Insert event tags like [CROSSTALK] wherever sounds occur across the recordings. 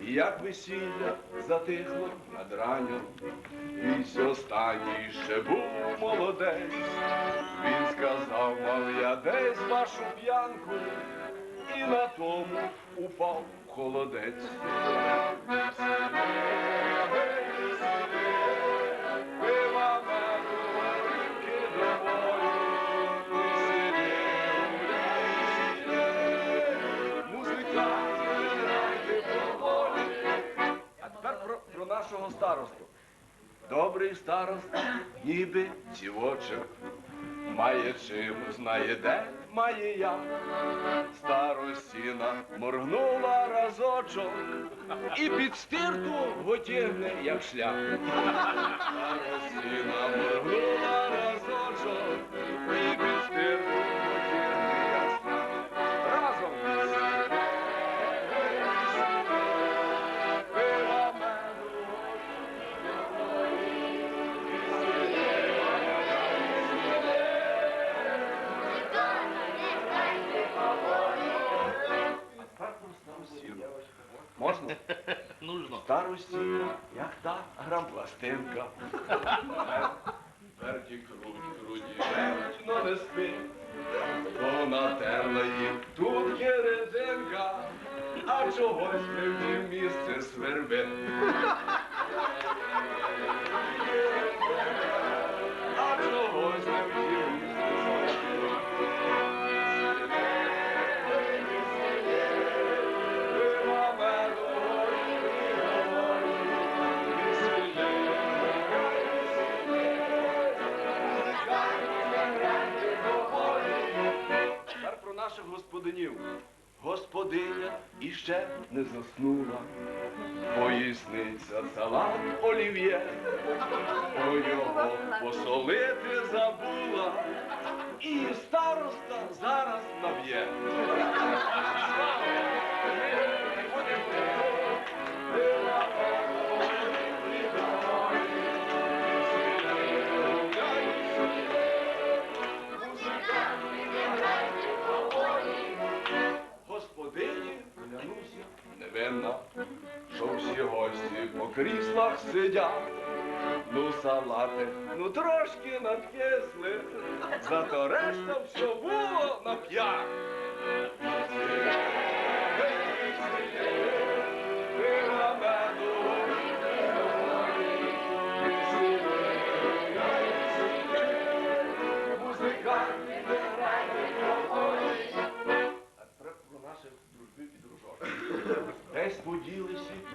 як весілля затихло над раню, Вісь останній ще був молодець. Він сказав, мав я десь вашу п'янку, і на тому упав холодець. Про старосту. Добрий староста, ніби дівочок, Має чим, знає де, має я. Старостіна моргнула разочок і під стирту готівне, як шлях. Старостіна моргнула Можна? [LAUGHS] Нужно. Старості, як та грампластинка. Верті круть, круті, верть, но не спи. понатерла їм тут є рединка, а чогось не в місце свербить. Господинів. Господиня іще не заснула. Поїсниця салат олів'є, о його посолити забула. І невинна, що всі гості по кріслах сидять. Ну, салати, ну трошки надкисли, зато решта все було на п'ять. Пива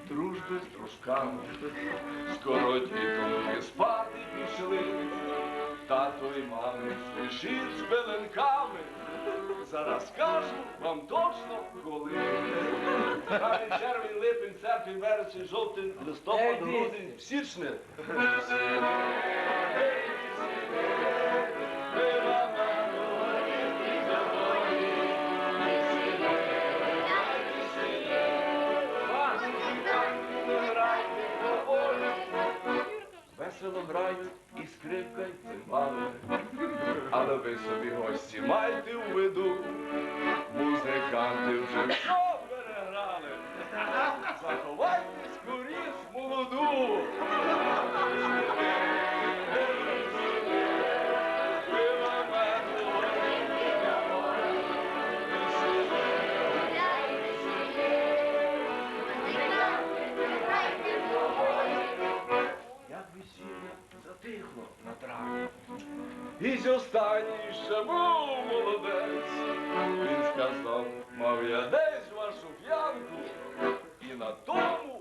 дружби з дружками. Скоро дітоньки спати пішли. Тато і мами спішіть з пеленками. Зараз кажу вам точно коли. Травень, червень, липень, серпень, вересень, жовтень, листопад, грудень, січне. Скрипка, і цимбали. Але ви собі гості майте у виду. Музиканти вже І з останній ще був молодець. Він сказав, мав я десь вашу п'янку, і на тому